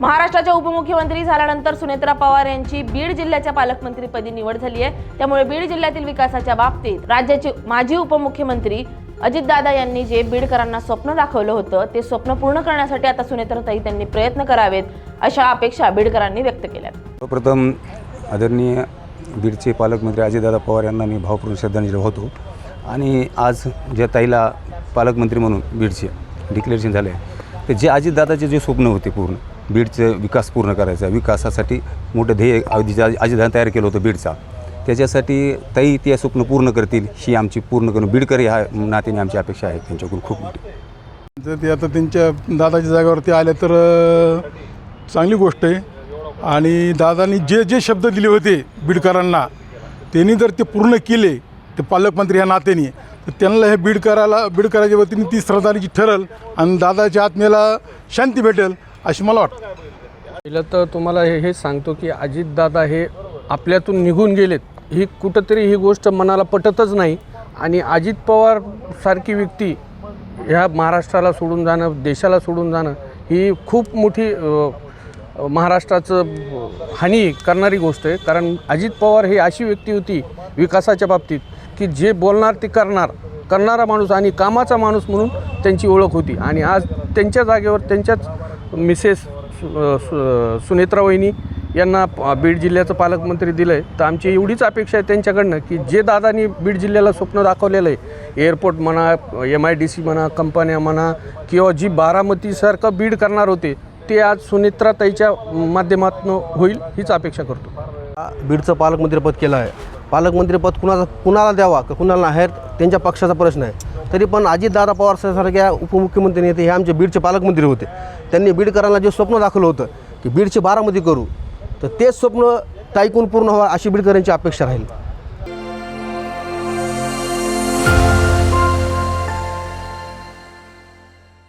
महाराष्ट्राच्या उपमुख्यमंत्री झाल्यानंतर सुनेत्रा पवार यांची बीड जिल्ह्याच्या पालकमंत्रीपदी निवड झाली आहे. त्यामुळे बीड जिल्ह्यातील विकासाच्या बाबतीत राज्याचे माजी उपमुख्यमंत्री अजितदादा यांनी जे बीडकरांना स्वप्न दाखवलं होतं ते स्वप्न पूर्ण करण्यासाठी आता सुनेत्राताई त्यांनी प्रयत्न करावेत अशा अपेक्षा बीडकरांनी व्यक्त केल्या सर्वप्रथम आदरणीय बीडचे पालकमंत्री अजितदादा पवार यांना मी भावपूर्ण श्रद्धांजली होतो. आणि आज ज्या ताईला पालकमंत्री म्हणून बीडचे डिक्लेरेशन झाले तर जे अजितदादाचे जे स्वप्न होते पूर्ण बीडचं विकास पूर्ण करायचा. विकासासाठी मोठं ध्येय अजित अजितदादा तयार केलं होतं बीडचा. त्याच्यासाठी ताई ते स्वप्न पूर्ण करतील ही आमची पूर्ण करून बीडकर ह्या नात्याने आमची अपेक्षा आहे त्यांच्याकडून खूप मोठी. जर ते आता त्यांच्या दादाच्या जागेवरती आले तर चांगली गोष्ट आहे. आणि दादानी जे जे शब्द दिले होते बीडकरांना त्यांनी जर ते पूर्ण केले ते पालकमंत्री ह्या नात्याने तर त्यांना हे बीडकराला बीडकराच्या वतीने ती श्रद्धांची ठरल आणि दादाच्या आत्म्याला शांती भेटेल. अशी मला वाटतं. पहिलं तर तुम्हाला हे हे सांगतो की अजितदादा हे आपल्यातून निघून गेलेत. ही कुठंतरी ही गोष्ट मनाला पटतच नाही. आणि अजित पवार सारखी व्यक्ती ह्या महाराष्ट्राला सोडून जाणं देशाला सोडून जाणं ही खूप मोठी अ, महाराष्ट्राचं हानी करणारी गोष्ट आहे. कारण अजित पवार ही अशी व्यक्ती होती विकासाच्या बाबतीत की जे बोलणार ते करणार. करणारा माणूस आणि कामाचा माणूस म्हणून त्यांची ओळख होती. आणि आज त्यांच्या जागेवर त्यांच्याच मिसेस सु सु सुनेत्रा वहिनी यांना बीड जिल्ह्याचं पालकमंत्री दिलं आहे तर आमची एवढीच अपेक्षा आहे त्यांच्याकडनं की जे दादानी बीड जिल्ह्याला स्वप्न दाखवलेलं आहे एअरपोर्ट म्हणा एम आय डी सी म्हणा कंपन्या म्हणा किंवा जी बारामतीसारखं बीड करणार होते ते आज सुनेत्राताईच्या माध्यमातून होईल हीच अपेक्षा करतो. बीडचं पालकमंत्रीपद केलं आहे. पालकमंत्रीपद कुणाला कुणाला द्यावा का कुणाला नाही त्यांच्या पक्षाचा प्रश्न आहे. तरी पण अजितदादा पवार सारख्या उपमुख्यमंत्री नेते हे आमचे बीडचे पालकमंत्री होते. त्यांनी बीडकरांना जे स्वप्न दाखवलं होतं की बीडचे बारामती करू तर तेच स्वप्न ऐकून पूर्ण व्हावं अशी बीडकरांची अपेक्षा राहील.